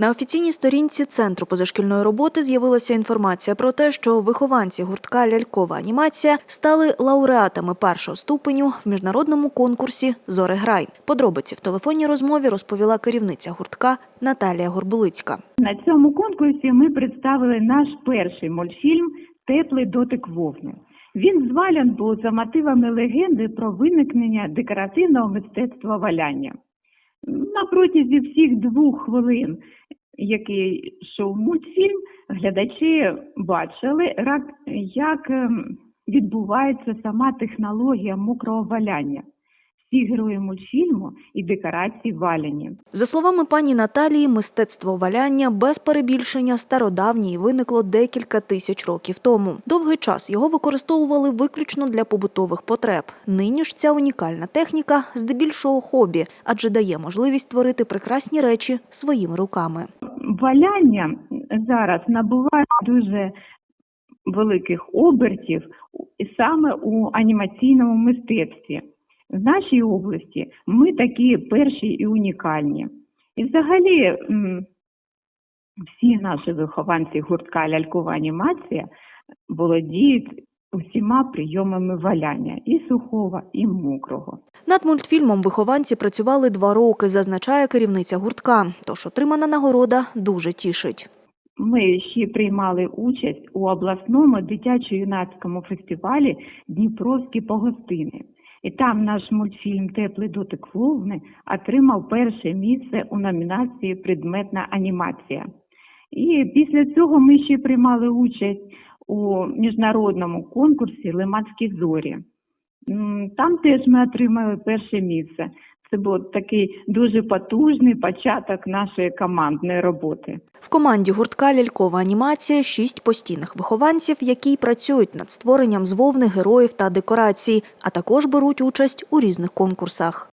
На офіційній сторінці Центру позашкільної роботи з'явилася інформація про те, що вихованці гуртка Лялькова анімація стали лауреатами першого ступеню в міжнародному конкурсі Зореграй. Подробиці в телефонній розмові розповіла керівниця гуртка Наталія Горбулицька. На цьому конкурсі ми представили наш перший мультфільм Теплий дотик вогню. Він звалян був за мотивами легенди про виникнення декоративного мистецтва валяння. На протязі всіх двох хвилин, який йшов мультфільм, глядачі бачили, як ем, відбувається сама технологія мокрого валяння. Всі герої мультфільму і декорації валяні. За словами пані Наталії, мистецтво валяння без перебільшення стародавнє і виникло декілька тисяч років тому. Довгий час його використовували виключно для побутових потреб. Нині ж ця унікальна техніка здебільшого хобі, адже дає можливість творити прекрасні речі своїми руками. валяння зараз набуває дуже великих обертів саме у анімаційному мистецтві. В нашій області ми такі перші і унікальні. І взагалі всі наші вихованці гуртка лялькова анімація володіють усіма прийомами валяння і сухого, і мокрого. Над мультфільмом вихованці працювали два роки, зазначає керівниця гуртка. Тож отримана нагорода дуже тішить. Ми ще приймали участь у обласному дитячо-юнацькому фестивалі Дніпровські погостини. І там наш мультфільм Теплий дотик вовни отримав перше місце у номінації Предметна анімація. І після цього ми ще приймали участь у міжнародному конкурсі Лиманські зорі. Там теж ми отримали перше місце. Це був такий дуже потужний початок нашої командної роботи. В команді гуртка Лялькова анімація шість постійних вихованців, які працюють над створенням з вовни героїв та декорацій, а також беруть участь у різних конкурсах.